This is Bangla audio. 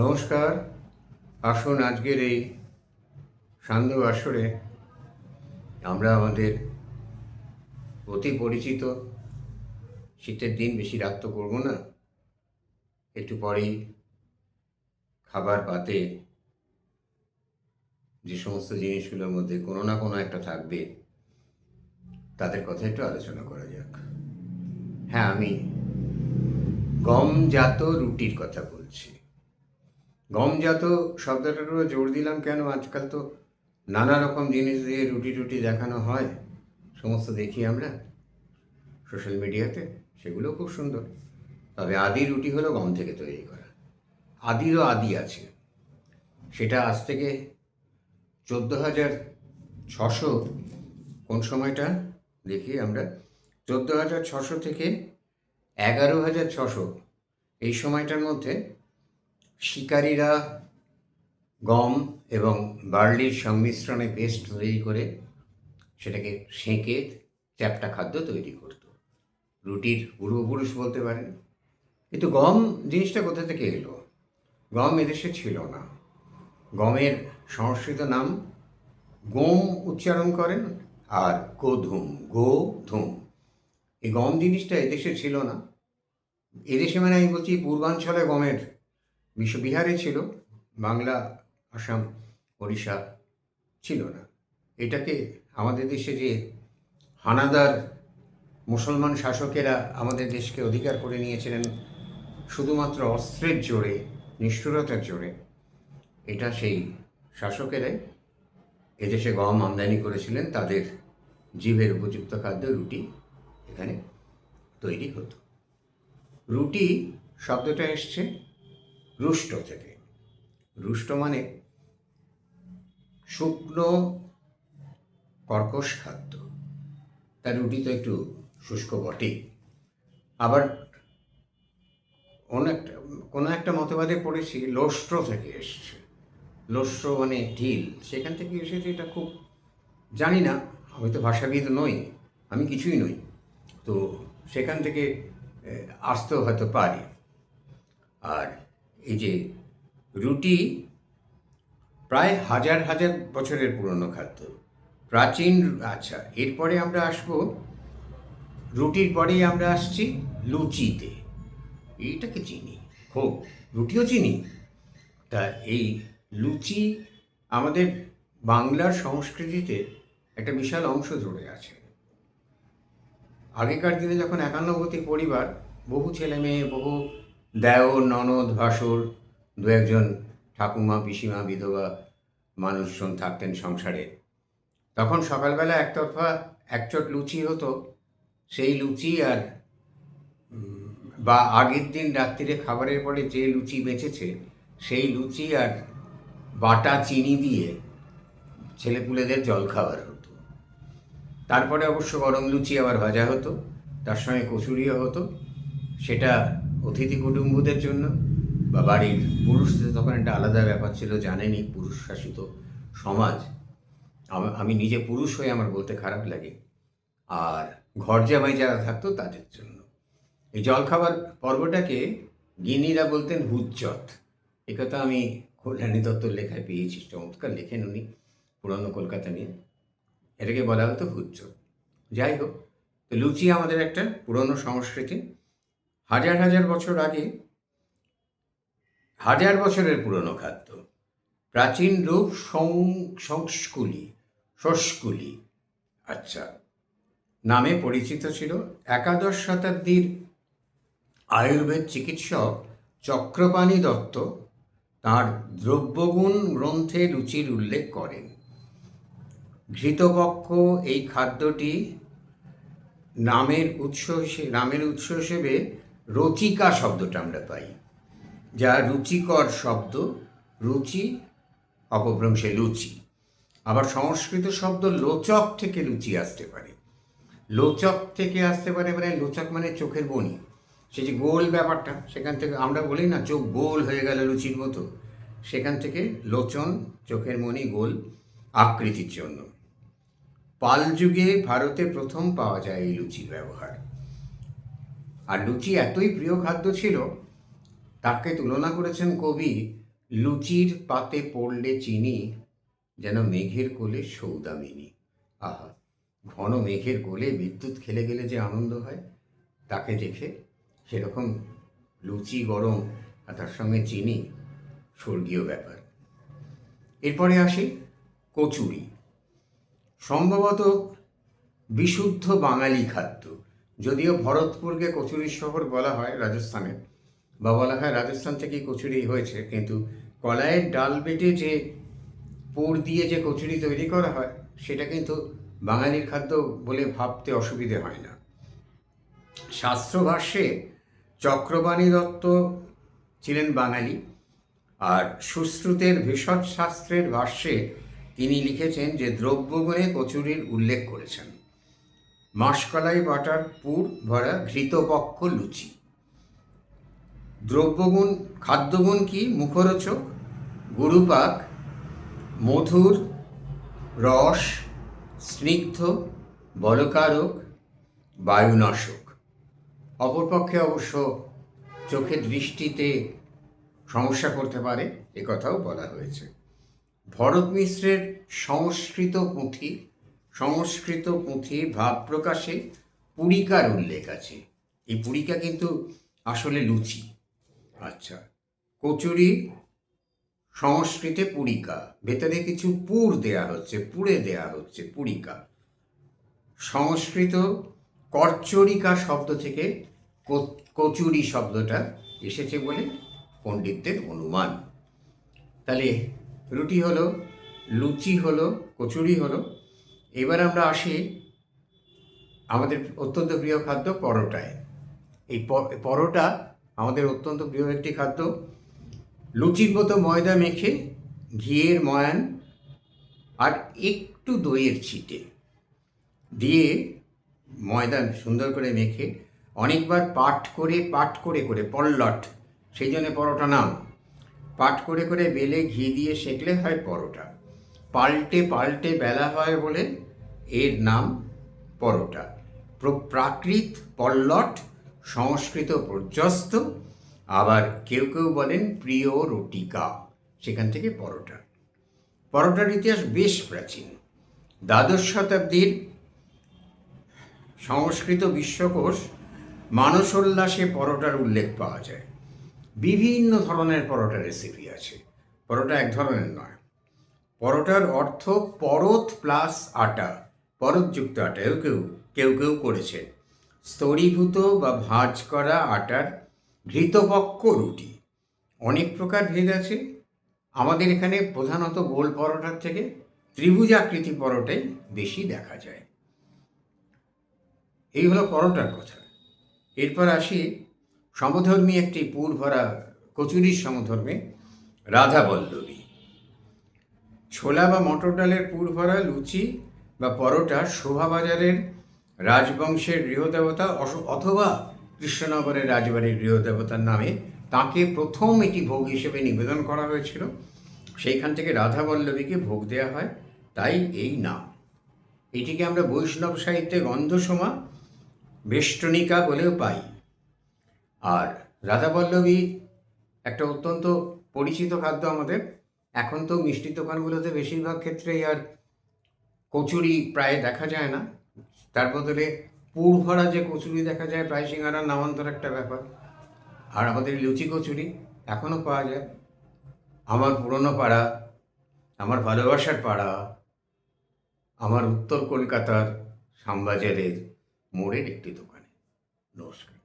নমস্কার। আসুন আজকের এই সান্ধ্য আসরে আমরা আমাদের অতি পরিচিত, শীতের দিন বেশি রাত তো করব না, একটু পরেই খাবার পাতে যে সমস্ত জিনিসগুলোর মধ্যে কোনো না কোনো একটা থাকবে, তাদের কথা একটু আলোচনা করা যাক। হ্যাঁ আমি গমজাত রুটির কথা বলছি। গমজাত শব্দটার উপরে জোর দিলাম কেন? আজকাল তো নানা রকম জিনিস দিয়ে রুটি টুটি দেখানো হয়, সমস্ত দেখি আমরা। সোশ্যাল মিডিয়াতে সেগুলো খুব সুন্দর। তবে আদি রুটি হলো গম থেকে তৈরি করা। আদিরও আদি আছে। সেটা আজ থেকে চোদ্দ হাজার ছশো, কোন সময়টা? দেখি আমরা। চোদ্দ হাজার ছশো থেকে এগারো হাজার ছশো, এই সময়টার মধ্যে শিকারীরা গম এবং বার্লির সংমিশ্রণে পেস্ট তৈরি করে সেটাকে সেঁকে চ্যাপটা খাদ্য তৈরি করত। রুটির পূর্বপুরুষ বলতে পারেন। কিন্তু গম জিনিসটা কোথা থেকে এলো? গম এদেশে ছিল না। গমের সংস্কৃত নাম গম উচ্চারণ করেন আর গোধুম গোধুম। এই গম জিনিসটা এদেশে ছিল না। এদেশে মানে আমি বলছি পূর্বাঞ্চলে গমের বিশ্ব বিহারে ছিল, বাংলা, আসাম, ওড়িশা ছিল না। এটাকে আমাদের দেশে যে হানাদার মুসলমান শাসকেরা আমাদের দেশকে অধিকার করে নিয়েছিলেন, শুধুমাত্র অস্ত্রের জোরে, নিষ্ঠুরতার জোরে, এটা সেই শাসকেরাই এদেশে গম আমদানি করেছিলেন, তাদের জীবের উপযুক্ত খাদ্য, রুটি এখানে তৈরি হতো। রুটি শব্দটা এসছে রুষ্ট থেকে। রুষ্ট মানে শুকনো কর্কশ খাদ্য। তার রুটি তো একটু শুষ্ক বটেই। আবার অন্য একটা, কোনো একটা মতবাদে পড়েছি লোস্ট্র থেকে এসছে। লোস্ট্র মানে ঢিল। সেখান থেকে এসেছে এটা খুব, জানি না আমি তো ভাষাবিদ নই, আমি কিছুই নই। তো সেখান থেকে আসতেও হয়তো পারি। আর এই যে রুটি প্রায় হাজার হাজার বছরের পুরনো খাদ্য। প্রাচীন আচ্ছা এরপরে আমরা আসব, রুটির পরেই আমরা আসছি লুচিতে। এইটাকে চিনি। হোক রুটিও চিনি। তা এই লুচি আমাদের বাংলার সংস্কৃতিতে একটা বিশাল অংশ জুড়ে আছে। আগেকার দিনে যখন একান্নবর্তী পরিবার, বহু ছেলে মেয়ে বহু দেও ননদ ভাসুর। দু একজন ঠাকুমা, পিসিমা, বিধবা মানুষজন থাকতেন সংসারে। তখন সকালবেলা একতরফা একচট লুচি হতো। সেই লুচি আর বা আগের দিন রাত্রিরে খাবারের পরে যে লুচি বেঁচেছে, সেই লুচি আর বাটা চিনি দিয়ে ছেলেপুলেদের জল খাবার হতো। তারপরে অবশ্য গরম লুচি আবার ভাজা হতো। তার সঙ্গে কচুরিও হতো। সেটা অতিথি কুটুম্বদের জন্য বা বাড়ির পুরুষদের, তখন একটা আলাদা ব্যাপার ছিল, জানেনি পুরুষ শাসিত সমাজ। আমা- নিজে পুরুষ হয়ে আমার বলতে খারাপ লাগে। আর ঘর জামাই যারা থাকতো তাদের জন্য। এই জলখাবার পর্বটাকে গিনিরা বলতেন হুজ্জত। এ কথা আমি কল্যাণী দত্তর লেখায় পেয়েছি, চমৎকার লেখেন উনি, পুরনো কলকাতা নিয়ে। এটাকে বলা হতো হুজ্জত। যাই হোক, তো লুচি আমাদের একটা পুরনো সংস্কৃতি। হাজার হাজার বছর আগে, হাজার বছরের পুরনো খাদ্য, প্রাচীন রূপ সংস্কুলি, শস্কুলি আচ্ছা নামে পরিচিত ছিল একাদশ শতাব্দীর আয়ুর্বেদ চিকিৎসক চক্রপাণী দত্ত তাঁর দ্রব্যগুণ গ্রন্থে রুচির উল্লেখ করেন। ঘৃতপক্ষ এই খাদ্যটি নামের উৎস নামের উৎস হিসেবে রচিকা শব্দটা আমরা পাই। যা রুচিকর শব্দ, রুচি, অপভ্রংশে লুচি। আবার সংস্কৃত শব্দ লোচক থেকে লুচি আসতে পারে। লোচক থেকে আসতে পারে মানে লোচক মানে চোখের বনি সে যে গোল ব্যাপারটা, সেখান থেকে আমরা বলি না চোখ গোল হয়ে গেল লুচির মতো। সেখান থেকে লোচন, চোখের মনি গোল আকৃতির জন্য। পাল যুগে ভারতে প্রথম পাওয়া যায় এই লুচির ব্যবহার। আর লুচি এতই প্রিয় খাদ্য ছিল, তাকে তুলনা করেছেন কবি, লুচির পাতে পড়লে চিনি, যেন মেঘের কোলে সৌদামিনী। আহা, ঘন মেঘের কোলে বিদ্যুৎ খেলে গেলে যে আনন্দ হয়, তাকে দেখে সেরকম লুচি গরম আর তার সঙ্গে চিনি স্বর্গীয় ব্যাপার। এরপরে আসি কচুরি। সম্ভবত বিশুদ্ধ বাঙালি খাদ্য। যদিও ভরতপুরকে কচুরি শহর বলা হয় রাজস্থানে। বা বলা হয় রাজস্থান থেকেই কচুরি হয়েছে, কিন্তু কলাইয়ের ডাল বেটে যে পুর দিয়ে যে কচুরি তৈরি করা হয়, সেটা কিন্তু বাঙালির খাদ্য বলে ভাবতে অসুবিধে হয় না। শাস্ত্রভাষ্যে চক্রবাণী দত্ত ছিলেন বাঙালি, আর সুশ্রুতের ভেষজ শাস্ত্রের ভাষ্যে তিনি লিখেছেন যে, দ্রব্যগুণে কচুরির উল্লেখ করেছেন। মাসকলাই বাটার পুর ভরা ঘৃতপক্ষ লুচি। দ্রব্যগুণ, খাদ্যগুণ কি মুখরোচক? গুরুপাক, মধুর, রস, স্নিগ্ধ, বলকারক, বায়ুনাশক। অপরপক্ষে অবশ্য চোখের দৃষ্টিতে সমস্যা করতে পারে কথাও বলা হয়েছে। ভরত মিশ্রের সংস্কৃত পুঁথি সংস্কৃত পুঁথি ভাব প্রকাশে পুরিকার উল্লেখ আছে। এই পুরিকা কিন্তু আসলে লুচি। আচ্ছা কচুরি সংস্কৃতে পুরিকা, ভেতরে কিছু পুর দেয়া হচ্ছে, পুড়ে দেয়া হচ্ছে পুরিকা। সংস্কৃত করচরিকা শব্দ থেকে কচুরি শব্দটা এসেছে বলে পণ্ডিতদের অনুমান। তাহলে রুটি হলো, লুচি হলো, কচুরি হলো এবার আমরা আসি আমাদের অত্যন্ত প্রিয় খাদ্য পরোটায়। এই পরোটা আমাদের অত্যন্ত প্রিয় একটি খাদ্য। লুচির মতো ময়দা মেখে ঘিয়ের ময়ান আর একটু দইয়ের ছিটে দিয়ে ময়দা সুন্দর করে মেখে অনেকবার পাট করে পাট করে করে, পল্লট, সেই জন্য পরোটা নাম। পাট করে করে বেলে ঘি দিয়ে সেকলে হয় পরোটা। পাল্টে পাল্টে বেলা হয় বলে এর নাম পরোটা। প্র- প্রাকৃত পল্লট সংস্কৃত পর্যস্ত, আবার কেউ কেউ বলেন প্রিয় রটিকা, সেখান থেকে পরোটা। পরোটার ইতিহাস বেশ প্রাচীন। দ্বাদশ শতাব্দীর সংস্কৃত বিশ্বকোষ মানসোল্লাসে পরোটার উল্লেখ পাওয়া যায়। বিভিন্ন ধরনের পরোটা রেসিপি আছে। পরোটা এক ধরনের নয়। পরোটার অর্থ পরত প্লাস আটা। পরতযুক্ত আটা কেউ কেউ কেউ কেউ করেছেন। স্তরীভূত বা ভাঁজ করা আটার ঘৃতপক্ষ রুটি। অনেক প্রকার ভেদ আছে। আমাদের এখানে প্রধানত গোল পরোটার থেকে ত্রিভুজাকৃতি পরোটাই বেশি দেখা যায়। এই হলো পরোটার কথা। এরপর আসি সমধর্মী একটি পুর ভরা কচুরির সমধর্মে, রাধা বল্লভী। ছোলা বা মটর ডালের পুর ভরা লুচি বা পরোটা শোভাবাজারের রাজবংশের গৃহদেবতা অথবা কৃষ্ণনগরের রাজবাড়ির গৃহদেবতার নামে তাকে প্রথম এটি ভোগ হিসেবে নিবেদন করা হয়েছিল। সেইখান থেকে রাধা বল্লভীকে ভোগ দেওয়া হয়, তাই এই নাম। এটিকে আমরা বৈষ্ণব সাহিত্যে গন্ধসমা বেষ্টনিকা বলেও পাই। আর রাধাবল্লভী একটা অত্যন্ত পরিচিত খাদ্য আমাদের। এখন তো মিষ্টি দোকানগুলোতে বেশিরভাগ ক্ষেত্রেই আর কচুরি প্রায় দেখা যায় না। তার বদলে পুর ভরা যে কচুরি দেখা যায়, প্রায় সিঙ্গারার নামান্তর একটা ব্যাপার। আর আমাদের লুচি কচুরি এখনও পাওয়া যায়। আমার পুরনো পাড়া, আমার ভালোবাসার পাড়া, আমার উত্তর কলকাতার শ্যামবাজারের মোড়ের একটি দোকানে। নমস্কার।